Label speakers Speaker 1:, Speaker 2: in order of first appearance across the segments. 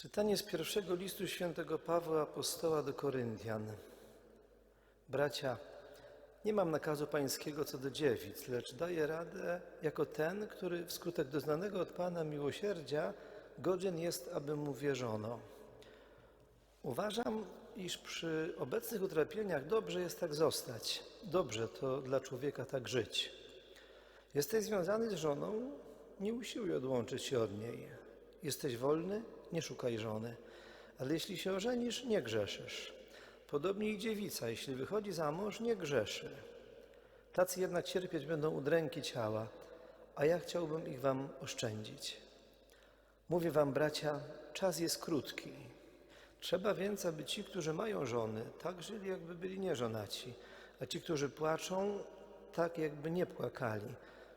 Speaker 1: Czytanie z pierwszego listu świętego Pawła Apostoła do Koryntian. Bracia, nie mam nakazu pańskiego co do dziewic, lecz daję radę jako ten, który wskutek doznanego od Pana miłosierdzia godzien jest, aby mu wierzono. Uważam, iż przy obecnych utrapieniach dobrze jest tak zostać. Dobrze to dla człowieka tak żyć. Jesteś związany z żoną, nie usiłuj odłączyć się od niej. Jesteś wolny, nie szukaj żony. Ale jeśli się ożenisz, nie grzeszysz. Podobnie i dziewica, jeśli wychodzi za mąż, nie grzeszy. Tacy jednak cierpieć będą udręki ciała, a ja chciałbym ich wam oszczędzić. Mówię wam, bracia, czas jest krótki. Trzeba więc, aby ci, którzy mają żony, tak żyli, jakby byli nieżonaci, a ci, którzy płaczą, tak jakby nie płakali.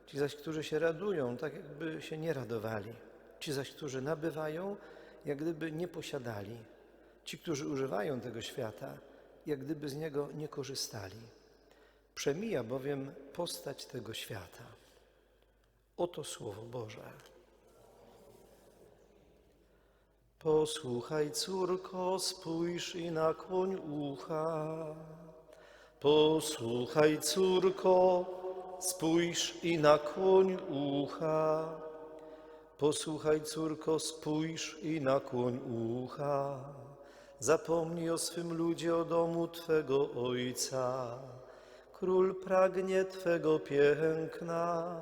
Speaker 1: Ci zaś, którzy się radują, tak jakby się nie radowali. Ci zaś, którzy nabywają, jak gdyby nie posiadali. Ci, którzy używają tego świata, jak gdyby z niego nie korzystali. Przemija bowiem postać tego świata. Oto Słowo Boże. Posłuchaj, córko, spójrz i nakłoń ucha. Posłuchaj, córko, spójrz i nakłoń ucha. Posłuchaj, córko, spójrz i nakłoń ucha. Zapomnij o swym ludzie, o domu Twego Ojca. Król pragnie Twego piękna,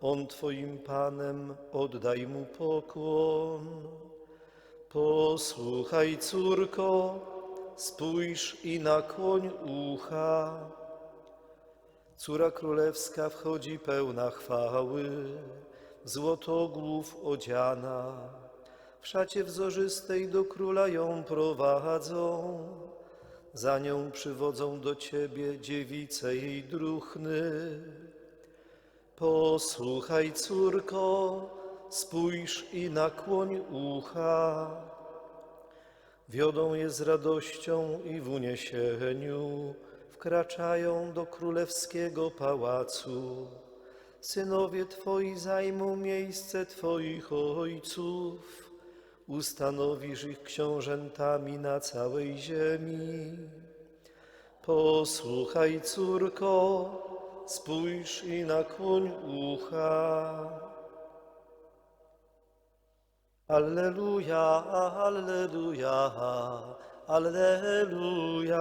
Speaker 1: On Twoim Panem, oddaj Mu pokłon. Posłuchaj, córko, spójrz i nakłoń ucha. Córa królewska wchodzi pełna chwały, złotogłów odziana. W szacie wzorzystej do króla ją prowadzą, za nią przywodzą do ciebie dziewice jej druchny. Posłuchaj, córko, spójrz i nakłoń ucha. Wiodą je z radością i w uniesieniu, wkraczają do królewskiego pałacu. Synowie Twoi zajmą miejsce Twoich ojców, ustanowisz ich książętami na całej ziemi. Posłuchaj, córko, spójrz i nakłoń ucha. Alleluja, alleluja, alleluja,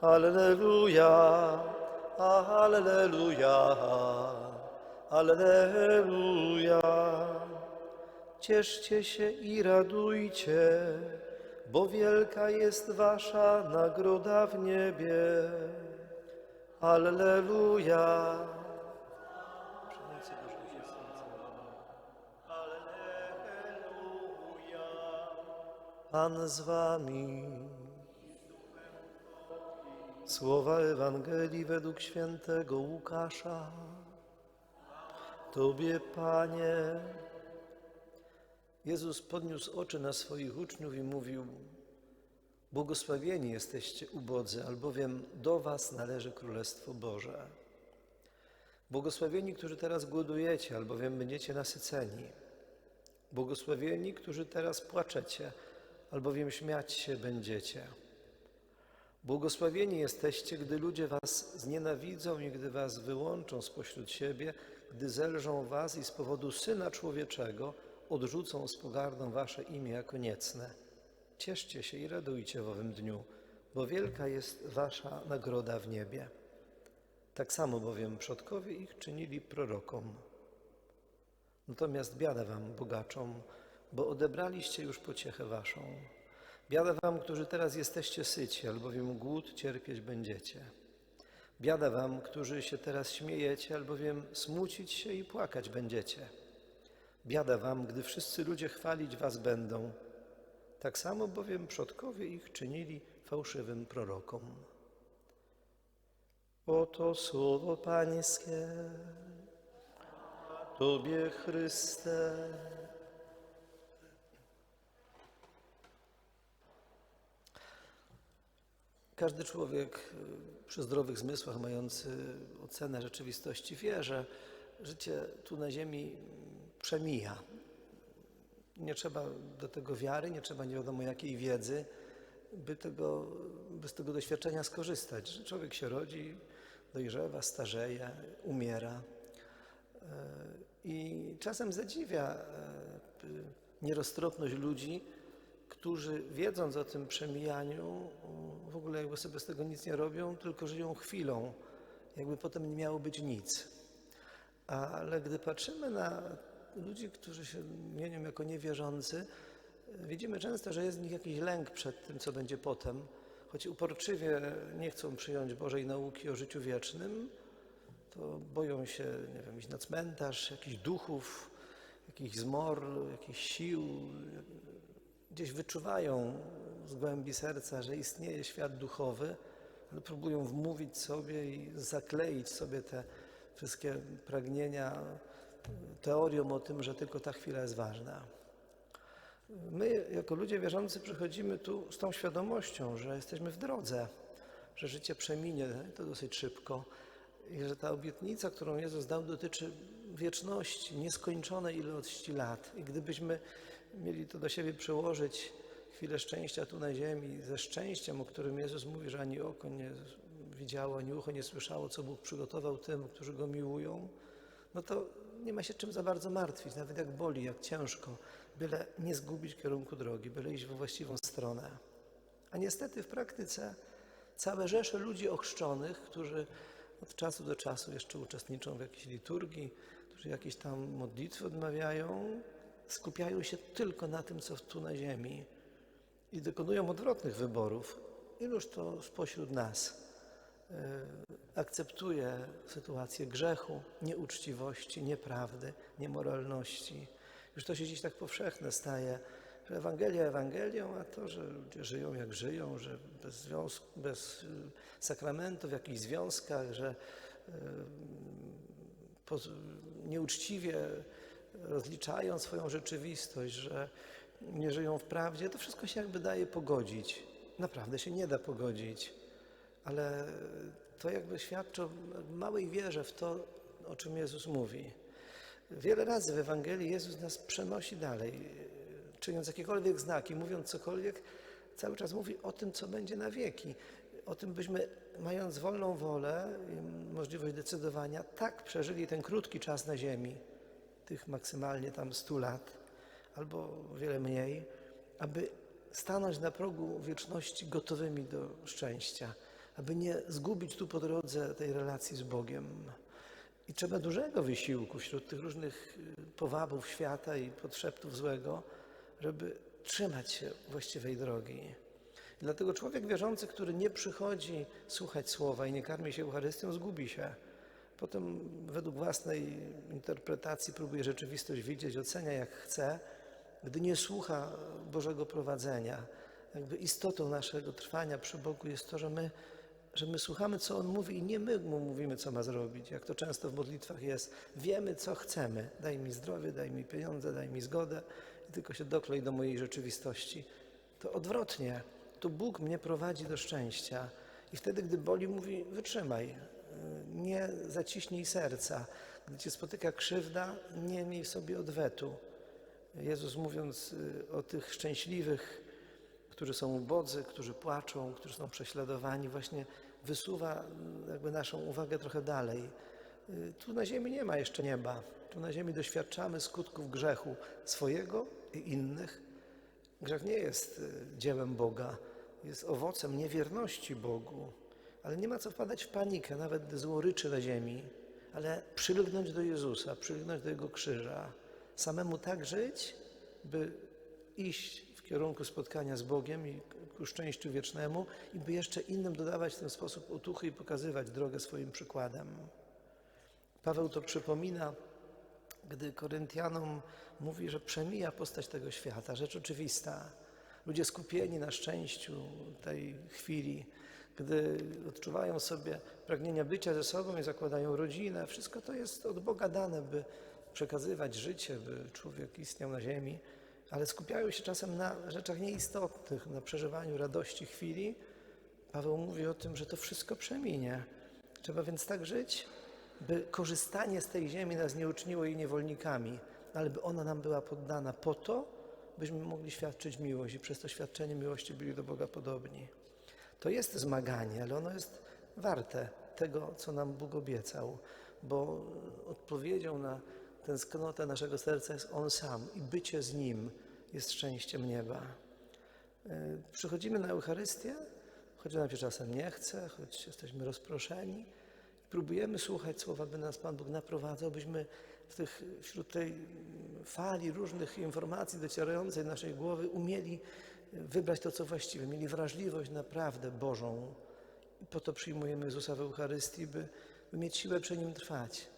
Speaker 1: alleluja, alleluja, alleluja. Cieszcie się i radujcie, bo wielka jest wasza nagroda w niebie. Alleluja. Pan z wami. Słowa Ewangelii według świętego Łukasza. Tobie, Panie. Jezus podniósł oczy na swoich uczniów i mówił: Błogosławieni jesteście ubodzy, albowiem do Was należy Królestwo Boże. Błogosławieni, którzy teraz głodujecie, albowiem będziecie nasyceni. Błogosławieni, którzy teraz płaczecie, albowiem śmiać się będziecie. Błogosławieni jesteście, gdy ludzie was znienawidzą i gdy was wyłączą spośród siebie, gdy zelżą was i z powodu Syna Człowieczego odrzucą z pogardą wasze imię jako niecne. Cieszcie się i radujcie w owym dniu, bo wielka jest wasza nagroda w niebie. Tak samo bowiem przodkowie ich czynili prorokom. Natomiast biada wam, bogaczom, bo odebraliście już pociechę waszą. Biada wam, którzy teraz jesteście syci, albowiem głód cierpieć będziecie. Biada wam, którzy się teraz śmiejecie, albowiem smucić się i płakać będziecie. Biada wam, gdy wszyscy ludzie chwalić was będą. Tak samo bowiem przodkowie ich czynili fałszywym prorokom. Oto słowo Pańskie. Tobie, Chryste. Każdy człowiek y, przy zdrowych zmysłach, mający ocenę rzeczywistości, wie, że życie tu na Ziemi mm, przemija. Nie trzeba do tego wiary, nie trzeba nie wiadomo jakiej wiedzy, by, tego, by z tego doświadczenia skorzystać. Człowiek się rodzi, dojrzewa, starzeje, umiera. E, I czasem zadziwia p- nieroztropność ludzi, którzy wiedząc o tym przemijaniu, ogóle jakby sobie z tego nic nie robią, tylko żyją chwilą, jakby potem nie miało być nic. Ale gdy patrzymy na ludzi, którzy się mienią jako niewierzący, widzimy często, że jest w nich jakiś lęk przed tym, co będzie potem. Choć uporczywie nie chcą przyjąć Bożej nauki o życiu wiecznym, to boją się, nie wiem, iść na cmentarz, jakichś duchów, jakichś zmor, jakichś sił. Gdzieś wyczuwają z głębi serca, że istnieje świat duchowy, ale próbują wmówić sobie i zakleić sobie te wszystkie pragnienia teorią o tym, że tylko ta chwila jest ważna. My, jako ludzie wierzący, przychodzimy tu z tą świadomością, że jesteśmy w drodze, że życie przeminie to dosyć szybko i że ta obietnica, którą Jezus dał, dotyczy wieczności, nieskończonej ilości lat. I gdybyśmy mieli to do siebie przełożyć, chwilę szczęścia tu na ziemi, ze szczęściem, o którym Jezus mówi, że ani oko nie widziało, ani ucho nie słyszało, co Bóg przygotował tym, którzy Go miłują, no to nie ma się czym za bardzo martwić, nawet jak boli, jak ciężko, byle nie zgubić kierunku drogi, byle iść we właściwą stronę. A niestety w praktyce całe rzesze ludzi ochrzczonych, którzy od czasu do czasu jeszcze uczestniczą w jakiejś liturgii, którzy jakieś tam modlitwy odmawiają, skupiają się tylko na tym, co tu na ziemi i dokonują odwrotnych wyborów. Iluż to spośród nas e, akceptuje sytuację grzechu, nieuczciwości, nieprawdy, niemoralności. Już to się dziś tak powszechne staje, że Ewangelia Ewangelią, a to, że ludzie żyją jak żyją, że bez, związku, bez y, sakramentów, w jakichś związkach, że poz- nieuczciwie rozliczają swoją rzeczywistość, że nie żyją w prawdzie, to wszystko się jakby daje pogodzić. Naprawdę się nie da pogodzić, ale to jakby świadczy o małej wierze w to, o czym Jezus mówi. Wiele razy w Ewangelii Jezus nas przenosi dalej, czyniąc jakiekolwiek znaki, mówiąc cokolwiek, cały czas mówi o tym, co będzie na wieki. O tym, byśmy, mając wolną wolę i możliwość decydowania, tak przeżyli ten krótki czas na ziemi, tych maksymalnie tam 100 lat, albo wiele mniej, aby stanąć na progu wieczności gotowymi do szczęścia, aby nie zgubić tu po drodze tej relacji z Bogiem. I trzeba dużego wysiłku wśród tych różnych y, powabów świata i podszeptów złego, żeby trzymać się właściwej drogi. Dlatego człowiek wierzący, który nie przychodzi słuchać słowa i nie karmi się Eucharystią, zgubi się. Potem według własnej interpretacji próbuje rzeczywistość widzieć, ocenia jak chce, gdy nie słucha Bożego prowadzenia. Jakby istotą naszego trwania przy Bogu jest to, że my, że my słuchamy, co On mówi i nie my Mu mówimy, co ma zrobić. Jak to często w modlitwach jest. Wiemy, co chcemy. Daj mi zdrowie, daj mi pieniądze, daj mi zgodę i tylko się doklej do mojej rzeczywistości. To odwrotnie. To Bóg mnie prowadzi do szczęścia. I wtedy, gdy boli, mówi, wytrzymaj, nie zaciśnij serca. Gdy cię spotyka krzywda, nie miej w sobie odwetu. Jezus mówiąc y, o tych szczęśliwych, którzy są ubodzy, którzy płaczą, którzy są prześladowani, właśnie wysuwa y, jakby naszą uwagę trochę dalej. Y, Tu na ziemi nie ma jeszcze nieba. Tu na ziemi doświadczamy skutków grzechu swojego i innych. Grzech nie jest y, dziełem Boga, jest owocem niewierności Bogu. Ale nie ma co wpadać w panikę, nawet gdy zło ryczy na ziemi, ale przylgnąć do Jezusa, przylgnąć do Jego krzyża. Samemu tak żyć, by iść w kierunku spotkania z Bogiem i ku szczęściu wiecznemu i by jeszcze innym dodawać w ten sposób otuchy i pokazywać drogę swoim przykładem. Paweł to przypomina, gdy Koryntianom mówi, że przemija postać tego świata, rzecz oczywista. Ludzie skupieni na szczęściu tej chwili, gdy odczuwają sobie pragnienia bycia ze sobą i zakładają rodzinę, wszystko to jest od Boga dane, by przekazywać życie, by człowiek istniał na ziemi, ale skupiają się czasem na rzeczach nieistotnych, na przeżywaniu radości chwili. Paweł mówi o tym, że to wszystko przeminie. Trzeba więc tak żyć, by korzystanie z tej ziemi nas nie uczyniło jej niewolnikami, ale by ona nam była poddana po to, byśmy mogli świadczyć miłość i przez to świadczenie miłości byli do Boga podobni. To jest zmaganie, ale ono jest warte tego, co nam Bóg obiecał, bo odpowiedzią na tęsknotę naszego serca jest On sam i bycie z Nim jest szczęściem nieba. Y, Przychodzimy na Eucharystię, choć nam się czasem nie chce, choć jesteśmy rozproszeni. Próbujemy słuchać słowa, by nas Pan Bóg naprowadzał, byśmy w tych, wśród tej fali różnych informacji docierającej do naszej głowy umieli wybrać to, co właściwe, mieli wrażliwość na prawdę Bożą. I po to przyjmujemy Jezusa w Eucharystii, by, by mieć siłę przy Nim trwać.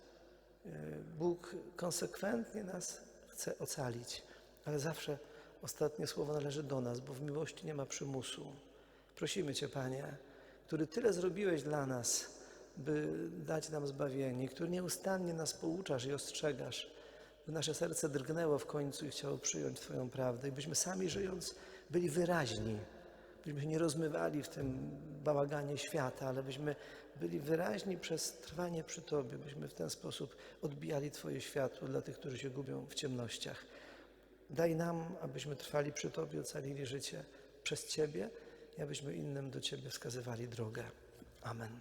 Speaker 1: Y, Bóg konsekwentnie nas chce ocalić, ale zawsze ostatnie słowo należy do nas, bo w miłości nie ma przymusu. Prosimy Cię, Panie, który tyle zrobiłeś dla nas, by dać nam zbawienie, który nieustannie nas pouczasz i ostrzegasz, by nasze serce drgnęło w końcu i chciało przyjąć Twoją prawdę i byśmy sami żyjąc byli wyraźni, byśmy nie rozmywali w tym bałaganie świata, ale byśmy byli wyraźni przez trwanie przy Tobie, byśmy w ten sposób odbijali Twoje światło dla tych, którzy się gubią w ciemnościach. Daj nam, abyśmy trwali przy Tobie, ocalili życie przez Ciebie i abyśmy innym do Ciebie wskazywali drogę. Amen.